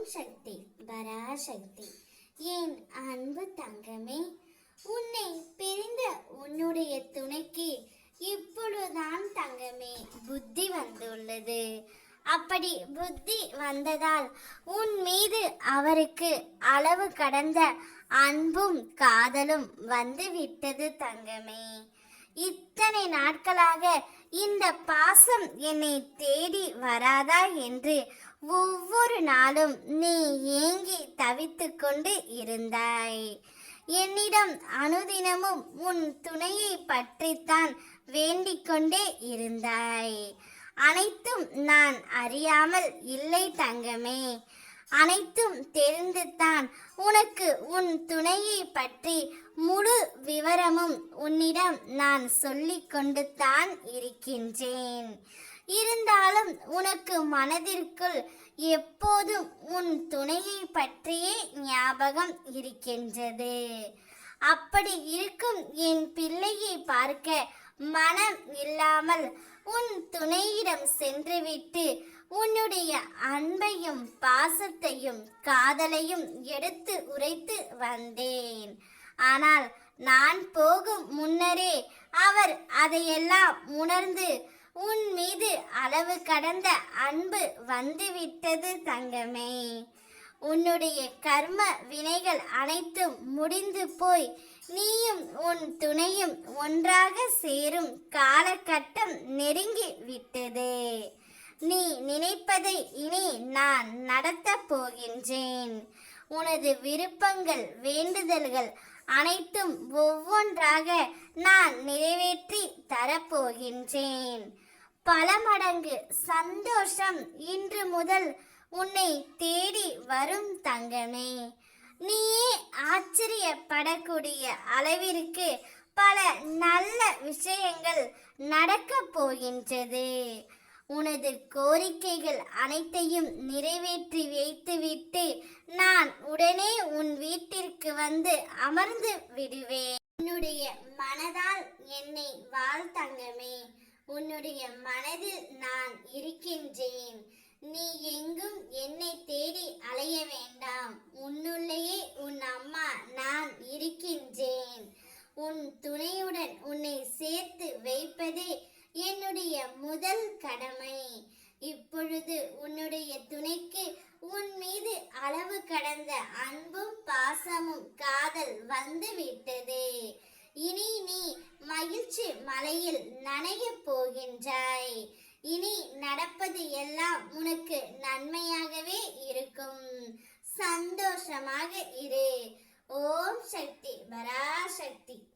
ஓம் சக்தி பராசக்தி. என் அன்பு தங்கமே உன்னை பிரிந்த உன்னுடைய துணைக்கு இப்பொழுதுதான் தங்கமே புத்தி வந்துள்ளது. அப்படி புத்தி வந்ததால் உன் மீது அவருக்கு அளவு கடந்த அன்பும் காதலும் வந்து விட்டது தங்கமே இத்தனை நாட்களாக இந்த பாசம் என்னை தேடி வராதா என்று ஒவ்வொரு நாளும் நீ ஏங்கி தவித்து கொண்டு இருந்தாய். என்னிடம் அனுதினமும் உன் துணையை பற்றித்தான் வேண்டிக்கொண்டே இருந்தாய். அனைத்தும் நான் அறியாமல் இல்லை தங்கமே. அனைத்தும் தெரிந்துதான் உனக்கு உன் துணையை பற்றி முழு விவரமும் உன்னிடம் நான் சொல்லிக் கொண்டு தான் இருக்கின்றேன். இருந்தாலும் உனக்கு மனதிற்குள் எப்போதும் உன் துணையை பற்றியே ஞாபகம் இருக்கின்றது. அப்படி இருக்கும் என் பிள்ளையை பார்க்க மனம் இல்லாமல் உன் துணையிடம் சென்றுவிட்டு உன்னுடைய அன்பையும் பாசத்தையும் காதலையும் எடுத்து உரைத்து வந்தேன். ஆனால் நான் போகும் முன்னரே அவர் அதையெல்லாம் உணர்ந்து உன் மீது அளவு கடந்த அன்பு வந்துவிட்டது தங்கமே. உன்னுடைய கர்ம வினைகள் அனைத்தும் முடிந்து போய் நீயும் உன் துணையும் ஒன்றாக சேரும் காலகட்டம் நெருங்கி விட்டது. நீ நினைப்பதை இனி நான் நடத்தப் போகின்றேன். உனது விருப்பங்கள் வேண்டுதல்கள் அனைத்தும் ஒவ்வொன்றாக நான் நிறைவேற்றி தரப்போகின்றேன். பல மடங்கு சந்தோஷம் இன்று முதல் உன்னை தேடி வரும் தங்கமே. நீயே ஆச்சரியப்படக்கூடிய அளவிற்கு பல நல்ல விஷயங்கள் நடக்க போகின்றது. உனது கோரிக்கைகள் அனைத்தையும் நிறைவேற்றி வைத்துவிட்டு நான் உடனே உன் வீட்டிற்கு வந்து அமர்ந்து விடுவேன். உன்னுடைய மனதால் என்னை வாழ் தங்கமே. உன்னுடைய மனதில் நான் இருக்கின்றேன். நீ எங்கும் என்னை தேடி அலைய வேண்டாம். உன்னுள்ளேயே உன் அம்மா நான் இருக்கின்றேன். உன் துணையுடன் உன்னை சேர்த்து வைப்பதே என்னுடைய முதல் கடமை. இப்பொழுது உன்னுடைய துணைக்கு உன் மீது அளவு கடந்த அன்பும் பாசமும் காதல் வந்துவிட்டது. இனி நீ மகிழ்ச்சி மலையில் நனையப் போகின்றாய். இனி நடப்பது எல்லாம் உனக்கு நன்மையாகவே இருக்கும். சந்தோஷமாக இரு. ஓம் சக்தி பராசக்தி